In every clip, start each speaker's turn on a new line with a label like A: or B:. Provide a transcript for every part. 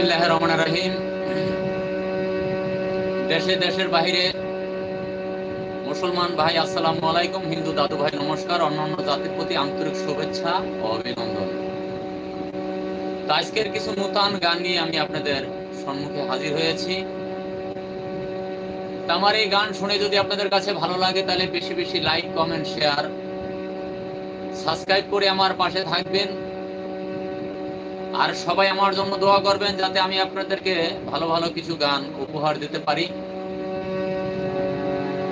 A: বিসমিল্লাহ রহমান রহিম। দেশে, দেশের বাহিরে মুসলমান ভাই, আসসালামু আলাইকুম। হিন্দু দাদু ভাই, নমস্কার। অন্যান্য জাতির প্রতি আন্তরিক শুভেচ্ছা ও অভিনন্দন। আজকের কিছু নূতন গান নিয়ে আমি আপনাদের সম্মুখে হাজির হয়েছি। আমার এই গান শুনে যদি আপনাদের কাছে ভালো লাগে, তাহলে বেশি বেশি লাইক, কমেন্ট, শেয়ার, সাবস্ক্রাইব করে আমার পাশে থাকবেন। আর সবাই আমার জন্য দোয়া করবেন যাতে আমি আপনাদেরকে ভালো ভালো কিছু গান উপহার দিতে পারি।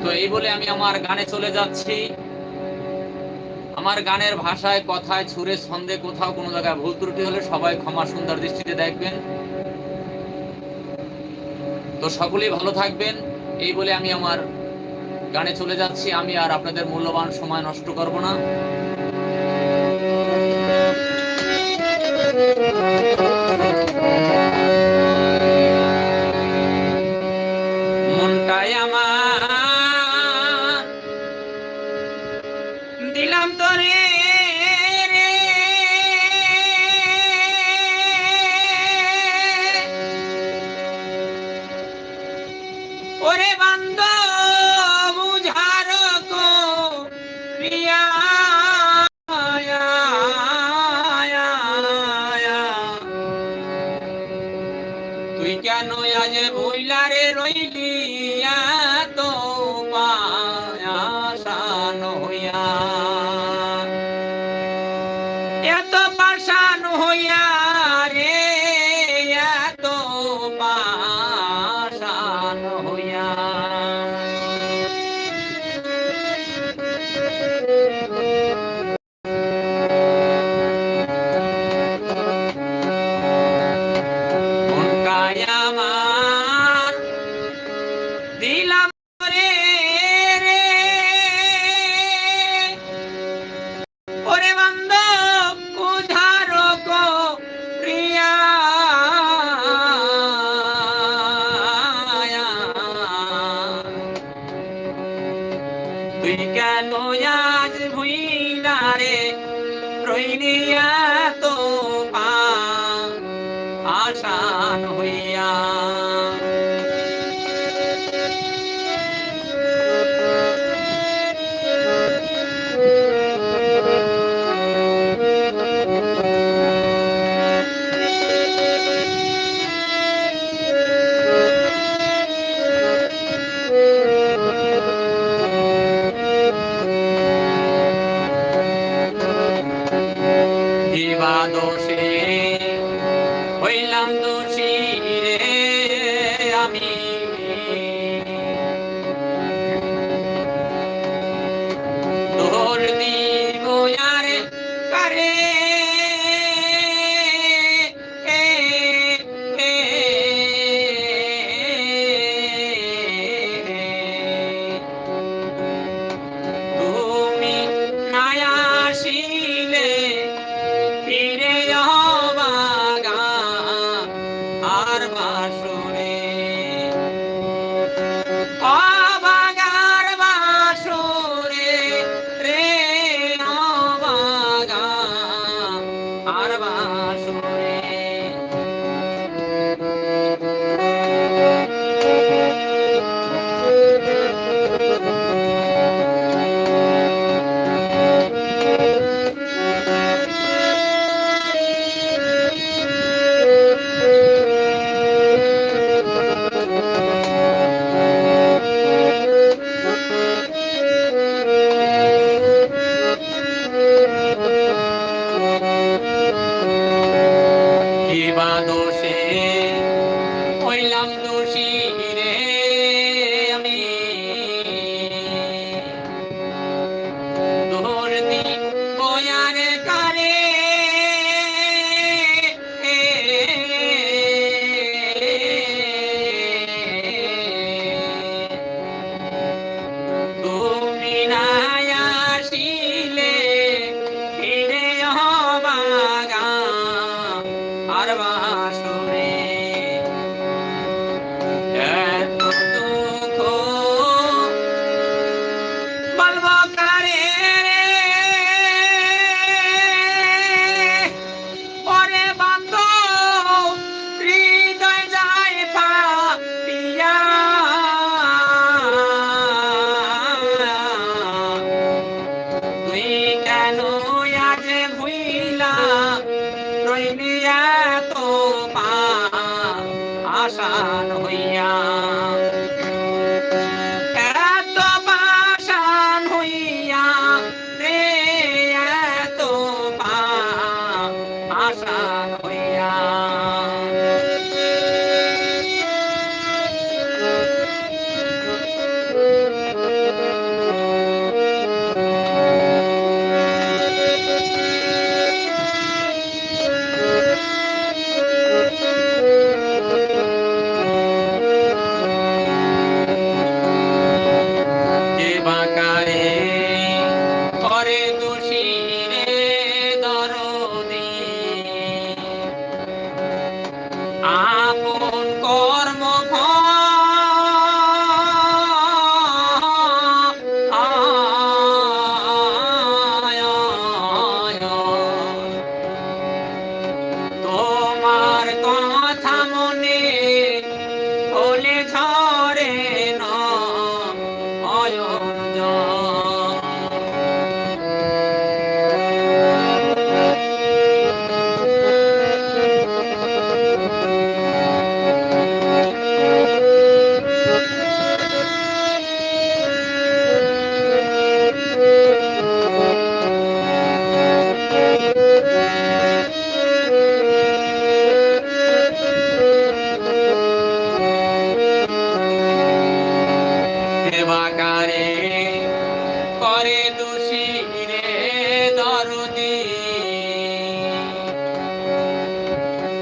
A: তো এই বলে আমি আমার গানে চলে যাচ্ছি। আমার গানের ভাষায় কথায় ছুরে ছন্দে কোথাও কোনো জায়গায় ভুল ত্রুটি হলে সবাই ক্ষমা সুন্দর দৃষ্টিতে দেখবেন। তো সকলেই ভালো থাকবেন। এই বলে আমি আমার গানে চলে যাচ্ছি। আমি আর আপনাদের মূল্যবান সময় নষ্ট করব না। Thank you. আর বাসরে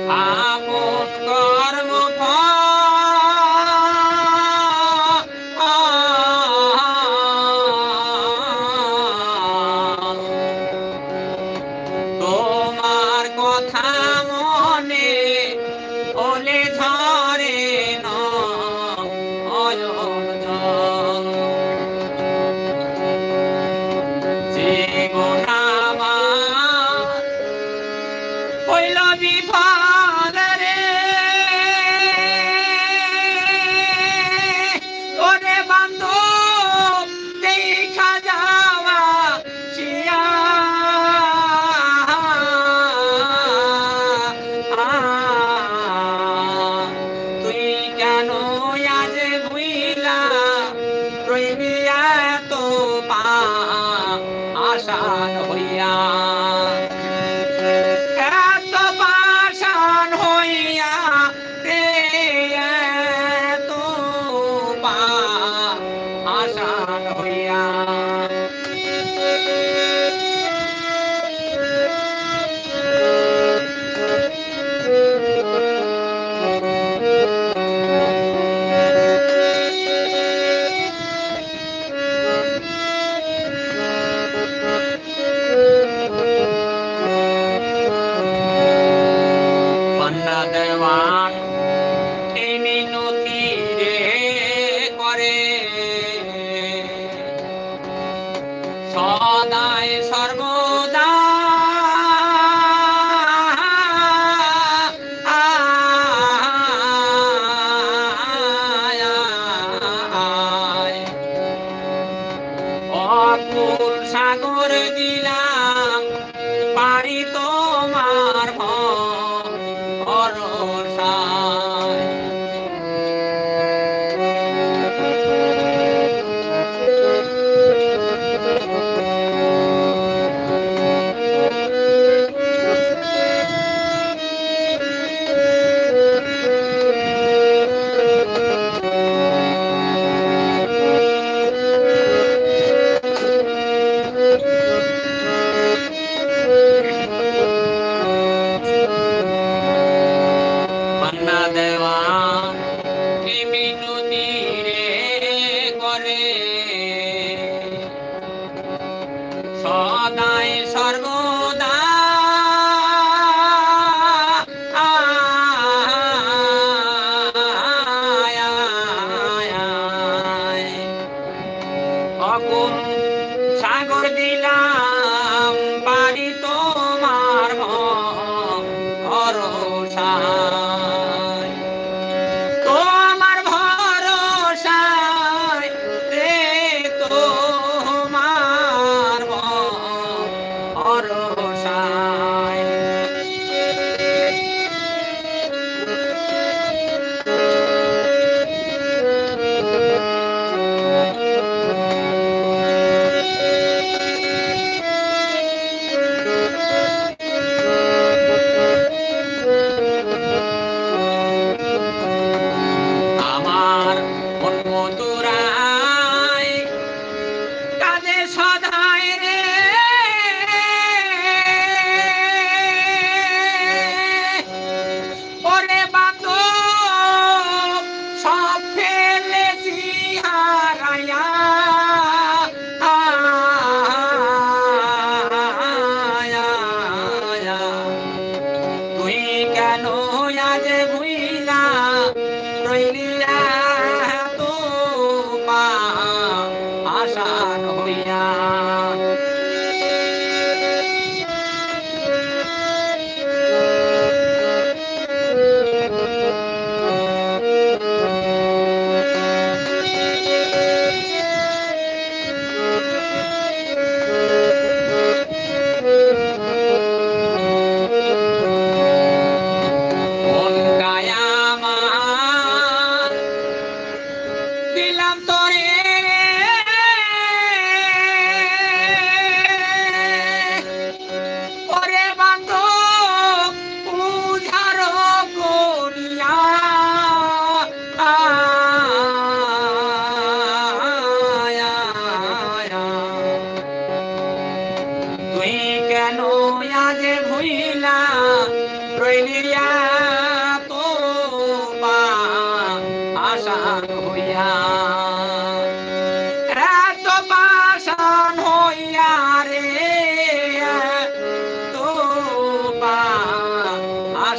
A: 啊。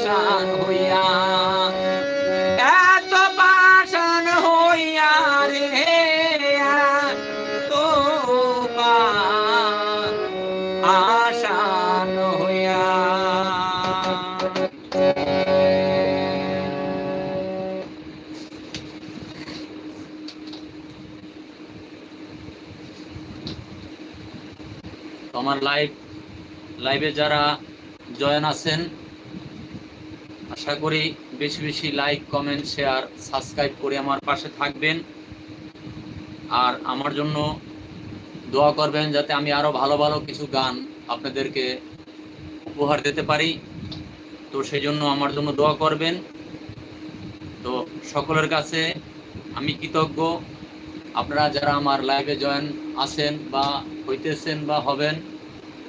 A: আশান হইয়া। এত পাশান হইয়া রে তো লাইভ লাইভে যারা জয়েন আছেন আশা করি বেশি বেশি লাইক কমেন্ট শেয়ার সাবস্ক্রাইব করে আমার পাশে থাকবেন। আর আমার জন্য দোয়া করবেন যাতে আমি আরও ভালো ভালো কিছু গান আপনাদেরকে উপহার দিতে পারি। তো সেই জন্য আমার জন্য দোয়া করবেন। তো সকলের কাছে আমি কৃতজ্ঞ। আপনারা যারা আমার লাইভে জয়েন আছেন বা হইতেছেন বা হবেন,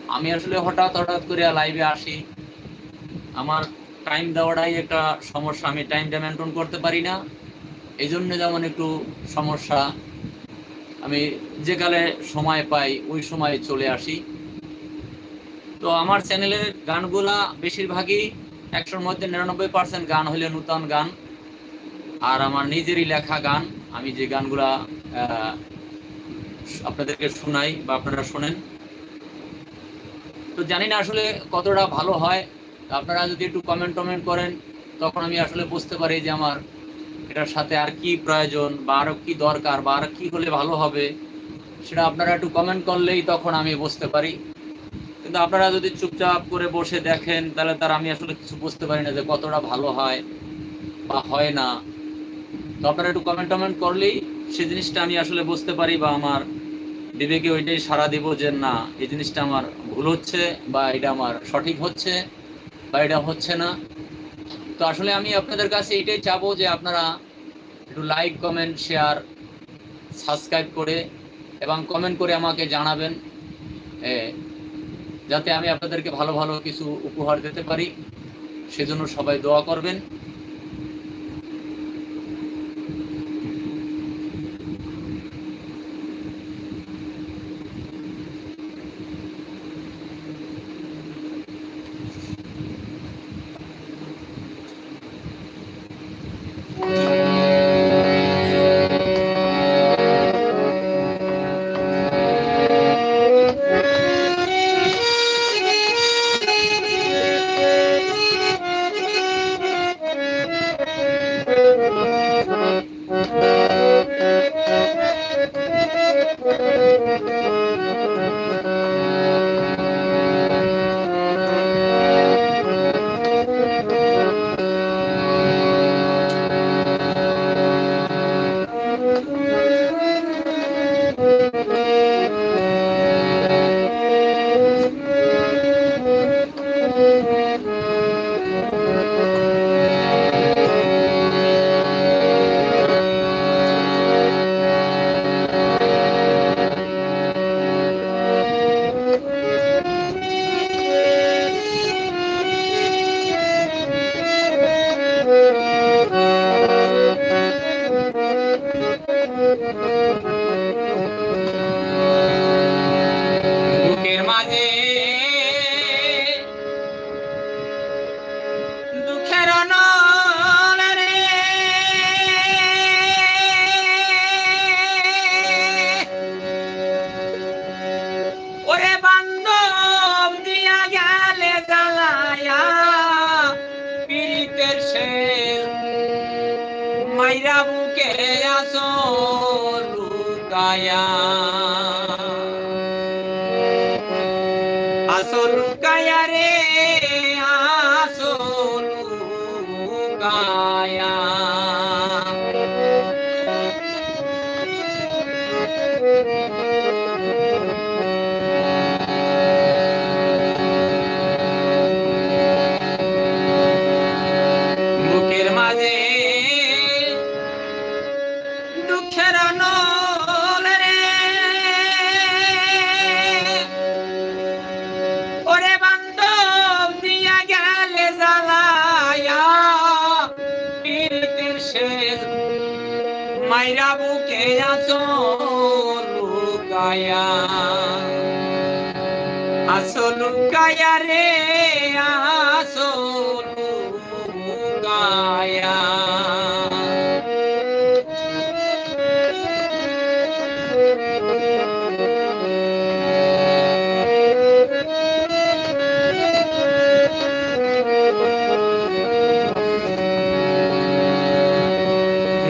A: আমি আসলে হঠাৎ হঠাৎ করে লাইভে আসি। আমার টাইম দেওয়াটাই একটা সমস্যা। আমি টাইমটা মেনটেন করতে পারি না। এই জন্য যেমন একটু সমস্যা। আমি যেকালে সময় পাই, ওই সময় চলে আসি। তো আমার চ্যানেলের গানগুলা বেশিরভাগই একশোর মধ্যে নিরানব্বই পার্সেন্ট গান হলে নূতন গান। আর আমার নিজেরই লেখা গান। আমি যে গানগুলা আপনাদেরকে শোনাই বা আপনারা শোনেন। তো জানি না আসলে কতটা ভালো হয়। আপনারা যদি একটু কমেন্ট টমেন্ট করেন, তখন আমি আসলে বুঝতে পারি যে আমার এটার সাথে আর কি প্রয়োজন বা আরও কী দরকার বা আর কি হলে ভালো হবে, সেটা আপনারা একটু কমেন্ট করলেই তখন আমি বুঝতে পারি। কিন্তু আপনারা যদি চুপচাপ করে বসে দেখেন, তাহলে তার আমি আসলে কিছু বুঝতে পারি না যে কতটা ভালো হয় বা হয় না। তো আপনারা একটু কমেন্ট টমেন্ট করলেই সে জিনিসটা আমি আসলে বুঝতে পারি বা আমার বিবেকে ওইটাই সারা দিব যে না, এই জিনিসটা আমার ভুল হচ্ছে বা এটা আমার সঠিক হচ্ছে। বা এটা হচ্ছে না। তো আসলে আমি আপনাদের কাছে এটাই চাবো যে আপনারা একটু লাইক কমেন্ট শেয়ার সাবস্ক্রাইব করে এবং কমেন্ট করে আমাকে জানাবেন যাতে আমি আপনাদেরকে ভালো ভালো কিছু উপহার দিতে পারি। সেজন্য সবাই দোয়া করবেন।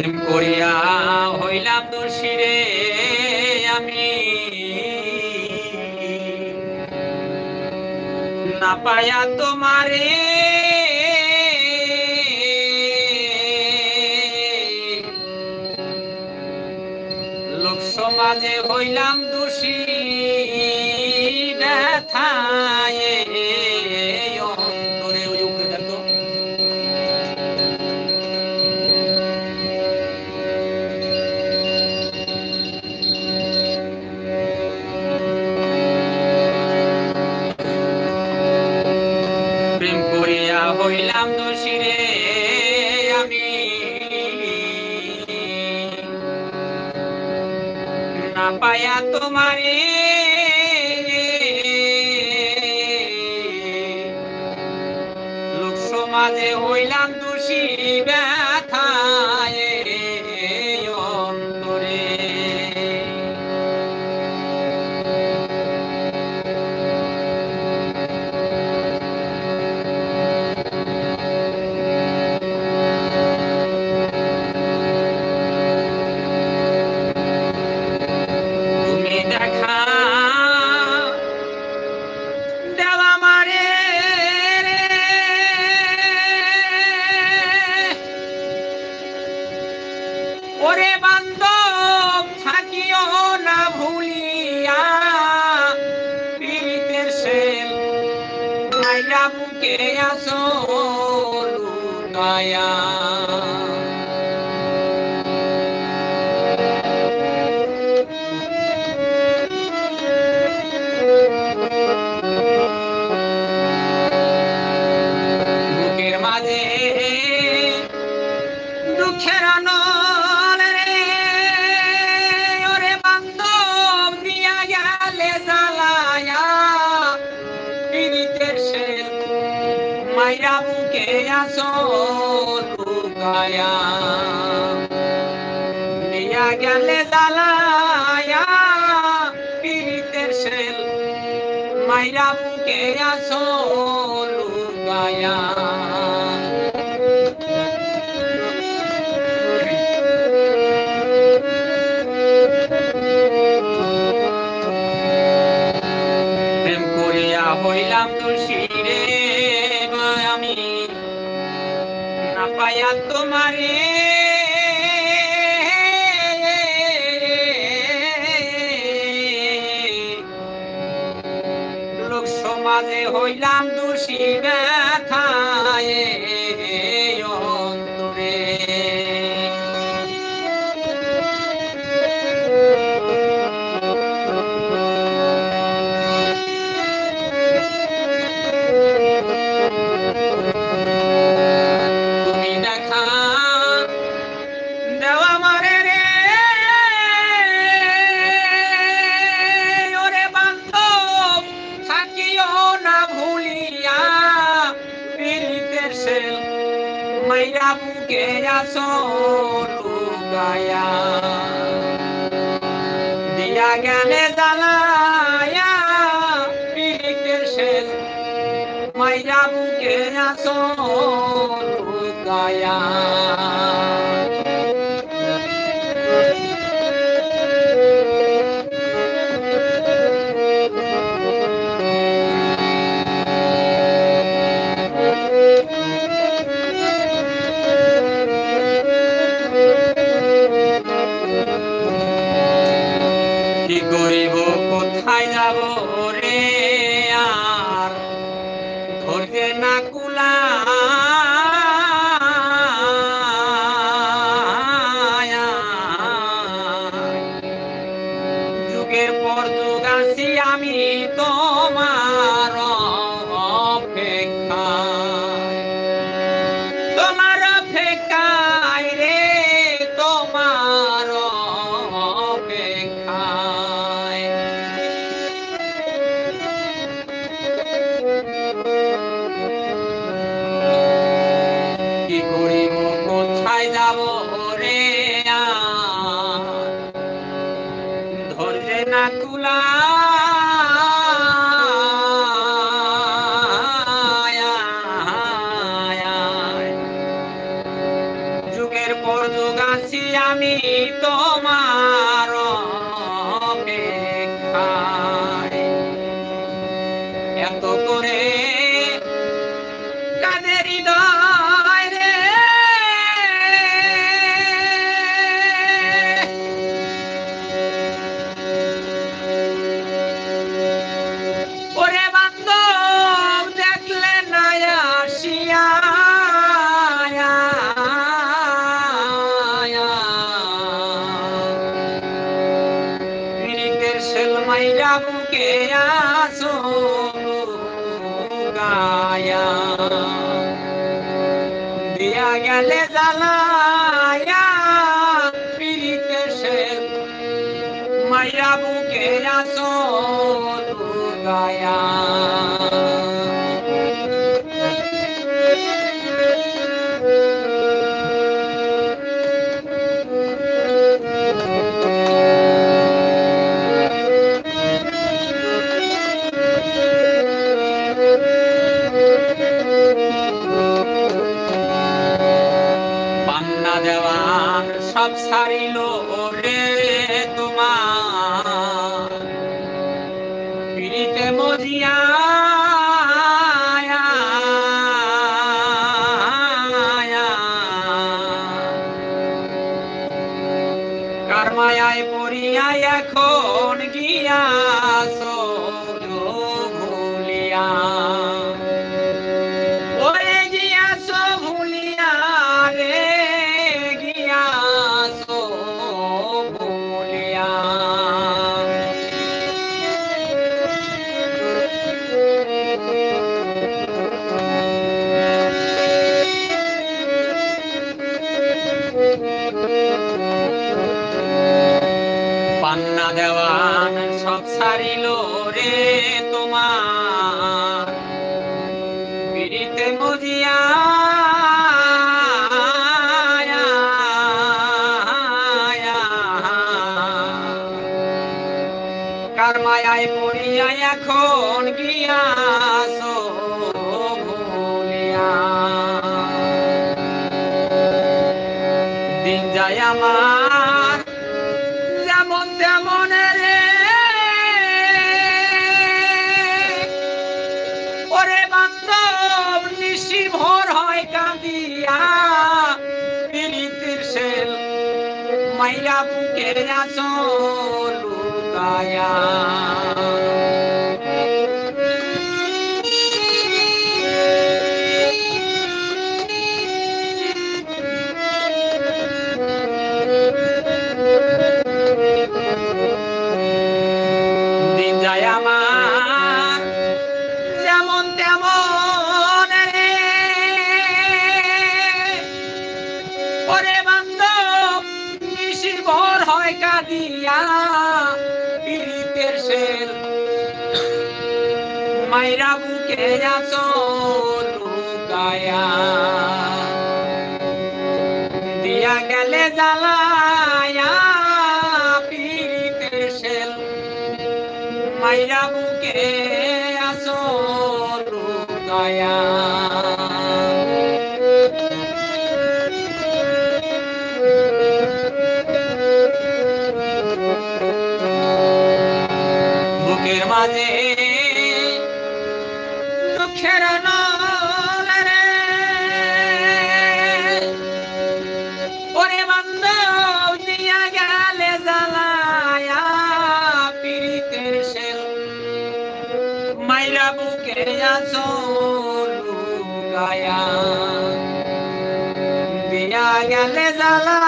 A: প্রেম করিয়া হইলাম দোষী রে আমি। না পায়া তোমারে লোক সমাজে হইলাম দোষী। না পায়া তোমার। লোক সমাজে হইলাম સોલું કાયા. হইলাম তোর শিরে আমি। না পাইয়া তোমারে। লোক সমাজে হইলাম দোষী থায়ে কইরা বুকে আসো লুকায়া দিয়া গেলে জ্বালায়া পিরিতের শেল মাইরা বুকে আসো লুকায়া যুগের পর যুগ আসি আমি তো। Allah. রাসূল লুকায়া que razón calla দিয়া গেলে জ্বালায়া পিড়িতে সেল। মাইরা বুকে আসর গায়া বুকের মাঝে গেলে জ্বালায়া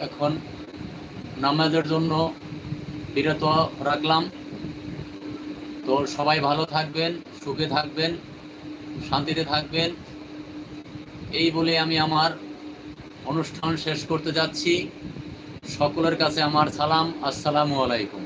A: এখন নামাজের জন্য বিরত রাখলাম। তো সবাই ভালো থাকবেন, সুখে থাকবেন, শান্তিতে থাকবেন। এই বলে আমি আমার অনুষ্ঠান শেষ করতে যাচ্ছি। সকলের কাছে আমার সালাম। আসসালামু আলাইকুম।